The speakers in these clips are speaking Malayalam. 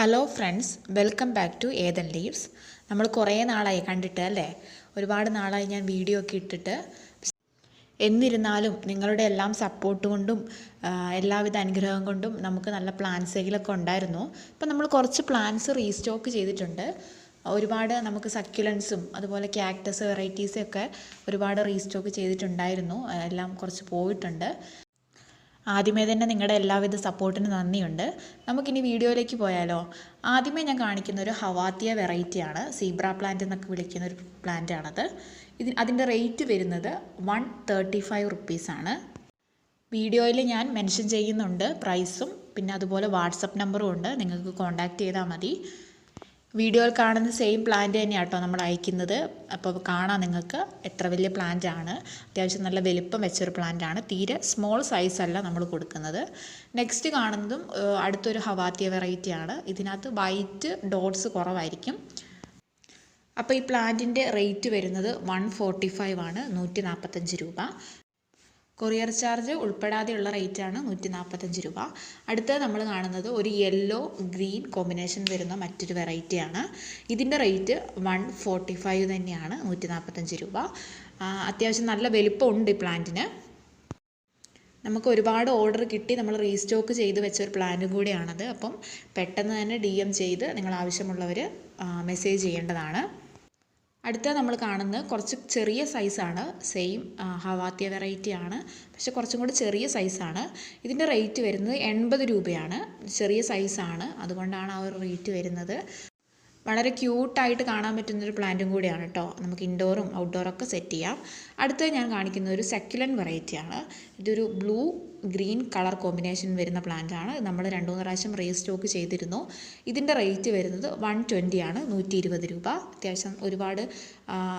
Hello friends welcome back to Ethan leaves നമ്മൾ കുറേ നാളായി കണ്ടിട്ട് അല്ലേ? ഒരുപാട് നാളായി ഞാൻ വീഡിയോ ഒക്കെ ഇട്ടിട്ട്. എന്നിരുന്നാലും നിങ്ങളുടെ എല്ലാം സപ്പോർട്ട് കൊണ്ടും എല്ലാവിധ അനുഗ്രഹം കൊണ്ടും നമുക്ക് നല്ല പ്ലാൻസുകളൊക്കെ ഉണ്ടായിരുന്നു. ഇപ്പം നമ്മൾ കുറച്ച് പ്ലാൻസ് റീസ്റ്റോക്ക് ചെയ്തിട്ടുണ്ട്. ഒരുപാട് നമുക്ക് സക്യുലൻസും അതുപോലെ ക്യാക്ടസ് വെറൈറ്റീസും ഒക്കെ ഒരുപാട് റീസ്റ്റോക്ക് ചെയ്തിട്ടുണ്ടായിരുന്നു. എല്ലാം കുറച്ച് പോയിട്ടുണ്ട്. ആദ്യമേ തന്നെ നിങ്ങളുടെ എല്ലാവിധ സപ്പോർട്ടിന് നന്ദിയുണ്ട്. നമുക്കിനി വീഡിയോയിലേക്ക് പോയാലോ? ആദ്യമേ ഞാൻ കാണിക്കുന്ന ഒരു ഹവാത്തിയ വെറൈറ്റിയാണ് സീബ്ര പ്ലാന്റ് എന്നൊക്കെ വിളിക്കുന്ന ഒരു പ്ലാന്റ് ആണത്. ഇത് അതിന്റെ റേറ്റ് വരുന്നത് വൺ തേർട്ടി ഫൈവ് റുപ്പീസാണ് വീഡിയോയിൽ ഞാൻ മെൻഷൻ ചെയ്യുന്നുണ്ട്. പ്രൈസും പിന്നെ അതുപോലെ വാട്സപ്പ് നമ്പറും ഉണ്ട്. നിങ്ങൾക്ക് കോൺടാക്റ്റ് ചെയ്താൽ മതി. വീഡിയോയിൽ കാണുന്ന സെയിം പ്ലാന്റ് തന്നെയാണ് കേട്ടോ നമ്മൾ അയക്കുന്നത്. അപ്പോൾ കാണാം നിങ്ങൾക്ക് എത്ര വലിയ പ്ലാന്റ് ആണ്. അത്യാവശ്യം നല്ല വലിപ്പം വെച്ചൊരു പ്ലാന്റ് ആണ്. തീരെ സ്മോൾ സൈസ് അല്ല നമ്മൾ കൊടുക്കുന്നത്. നെക്സ്റ്റ് കാണുന്നതും അടുത്തൊരു ഹവാത്തിയ വെറൈറ്റി ആണ്. ഇതിനകത്ത് വൈറ്റ് ഡോട്ട്സ് കുറവായിരിക്കും. അപ്പോൾ ഈ പ്ലാന്റിന്റെ റേറ്റ് വരുന്നത് വൺ ഫോർട്ടി ഫൈവ് ആണ്. നൂറ്റി നാൽപ്പത്തഞ്ച് രൂപ. കൊറിയർ ചാർജ് ഉൾപ്പെടാതെയുള്ള റേറ്റാണ് നൂറ്റി നാൽപ്പത്തഞ്ച് രൂപ. അടുത്തത് നമ്മൾ കാണുന്നത് ഒരു യെല്ലോ ഗ്രീൻ കോമ്പിനേഷൻ വരുന്ന മറ്റൊരു വെറൈറ്റിയാണ്. ഇതിന്റെ റേറ്റ് വൺ ഫോർട്ടി ഫൈവ് തന്നെയാണ് നൂറ്റി നാൽപ്പത്തഞ്ച് രൂപ അത്യാവശ്യം നല്ല വലിപ്പമുണ്ട് ഈ പ്ലാന്റിന്. നമുക്ക് ഒരുപാട് ഓർഡർ കിട്ടി നമ്മൾ റീസ്റ്റോക്ക് ചെയ്ത് വെച്ച ഒരു പ്ലാനും കൂടിയാണത്. അപ്പം പെട്ടെന്ന് തന്നെ ഡി എം ചെയ്ത് നിങ്ങൾ ആവശ്യമുള്ളവർ മെസ്സേജ് ചെയ്യേണ്ടതാണ്. അടുത്ത നമ്മൾ കാണുന്നത് കുറച്ച് ചെറിയ സൈസാണ് സെയിം ഹവാത്തിയ വെറൈറ്റി ആണ്. പക്ഷെ കുറച്ചും കൂടി ചെറിയ സൈസാണ് ഇതിന്റെ റേറ്റ് വരുന്നത് എൺപത് രൂപയാണ്. ചെറിയ സൈസാണ് അതുകൊണ്ടാണ് ആ ഒരു റേറ്റ് വരുന്നത്. വളരെ ക്യൂട്ടായിട്ട് കാണാൻ പറ്റുന്നൊരു പ്ലാന്റും കൂടിയാണ് കേട്ടോ നമുക്ക് ഇൻഡോറും ഔട്ട്ഡോറും ഒക്കെ സെറ്റ് ചെയ്യാം. അടുത്തത് ഞാൻ കാണിക്കുന്ന ഒരു സെക്യുലൻ വെറൈറ്റിയാണ് ഇതൊരു ബ്ലൂ ഗ്രീൻ കളർ കോമ്പിനേഷൻ വരുന്ന പ്ലാന്റാണ് നമ്മൾ രണ്ട് മൂന്ന് പ്രാവശ്യം റീസ്റ്റോക്ക് ചെയ്തിരുന്നു. ഇതിന്റെ റേറ്റ് വരുന്നത് വൺ ട്വന്റി ആണ് നൂറ്റി ഇരുപത് രൂപ. അത്യാവശ്യം ഒരുപാട്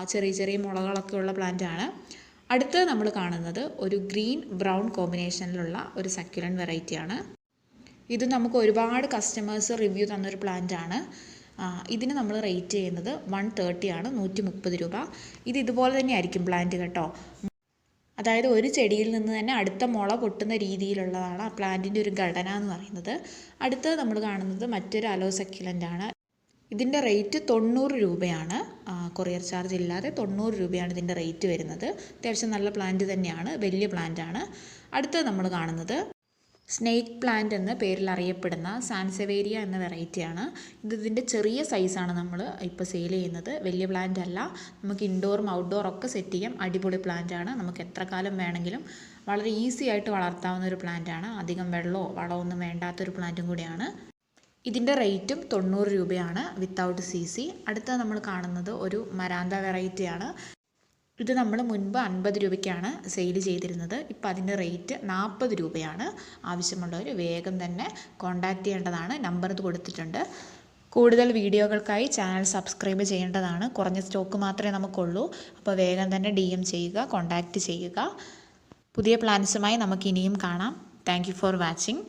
ചെറിയ ചെറിയ മുളകളൊക്കെ ഉള്ള പ്ലാന്റ് ആണ്. അടുത്തത് നമ്മൾ കാണുന്നത് ഒരു ഗ്രീൻ ബ്രൗൺ കോമ്പിനേഷനിലുള്ള ഒരു സക്യുലൻ വെറൈറ്റിയാണ് ഇത് നമുക്ക് ഒരുപാട് കസ്റ്റമേഴ്സ് റിവ്യൂ തന്നൊരു പ്ലാന്റ് ആണ്. ആ, ഇതിന് നമ്മൾ റേറ്റ് ചെയ്യുന്നത് വൺ തേർട്ടി ആണ് നൂറ്റി മുപ്പത് രൂപ. ഇത് ഇതുപോലെ തന്നെ ആയിരിക്കും പ്ലാന്റ് കേട്ടോ. അതായത് ഒരു ചെടിയിൽ നിന്ന് തന്നെ അടുത്ത മുള പൊട്ടുന്ന രീതിയിലുള്ളതാണ് ആ പ്ലാന്റിന്റെ ഒരു ഘടന എന്ന് പറയുന്നത്. അടുത്തത് നമ്മൾ കാണുന്നത് മറ്റൊരു അലോ സക്യുലന്റ് ആണ്. ഇതിന്റെ റേറ്റ് തൊണ്ണൂറ് രൂപയാണ്. കൊറിയർ ചാർജ് ഇല്ലാതെ തൊണ്ണൂറ് രൂപയാണ് ഇതിന്റെ റേറ്റ് വരുന്നത്. അത്യാവശ്യം നല്ല പ്ലാന്റ് തന്നെയാണ് വലിയ പ്ലാന്റ് ആണ്. അടുത്തത് നമ്മൾ കാണുന്നത് സ്നേക്ക് പ്ലാന്റ് എന്ന പേരിൽ അറിയപ്പെടുന്ന സാൻസവേരിയ എന്ന വെറൈറ്റിയാണ് ഇത് ഇതിന്റെ ചെറിയ സൈസാണ് നമ്മൾ ഇപ്പോൾ സെയിൽ ചെയ്യുന്നത്. വലിയ പ്ലാന്റ് അല്ല. നമുക്ക് ഇൻഡോറും ഔട്ട്ഡോറും ഒക്കെ സെറ്റ് ചെയ്യാം. അടിപൊളി പ്ലാന്റ് ആണ്. നമുക്ക് എത്ര കാലം വേണമെങ്കിലും വളരെ ഈസി ആയിട്ട് വളർത്താവുന്ന ഒരു പ്ലാന്റ് ആണ്. അധികം വെള്ളമോ വളമൊന്നും വേണ്ടാത്തൊരു പ്ലാന്റും കൂടിയാണ്. ഇതിന്റെ റേറ്റും തൊണ്ണൂറ് രൂപയാണ് വിത്തൗട്ട് സി സി അടുത്ത നമ്മൾ കാണുന്നത് ഒരു മരാന്ത വെറൈറ്റിയാണ് ഇത് നമ്മൾ മുൻപ് അൻപത് രൂപയ്ക്കാണ് സെയിൽ ചെയ്തിരുന്നത്. ഇപ്പം അതിന്റെ റേറ്റ് നാൽപ്പത് രൂപയാണ്. ആവശ്യമുള്ളവർ വേഗം തന്നെ കോൺടാക്റ്റ് ചെയ്യേണ്ടതാണ്. നമ്പർ കൊടുത്തിട്ടുണ്ട്. കൂടുതൽ വീഡിയോകൾക്കായി ചാനൽ സബ്സ്ക്രൈബ് ചെയ്യേണ്ടതാണ്. കുറഞ്ഞ സ്റ്റോക്ക് മാത്രമേ നമുക്കുള്ളൂ. അപ്പോൾ വേഗം തന്നെ ഡി ചെയ്യുക കോൺടാക്റ്റ് ചെയ്യുക. പുതിയ പ്ലാൻസുമായി നമുക്ക് ഇനിയും കാണാം. Thank for watching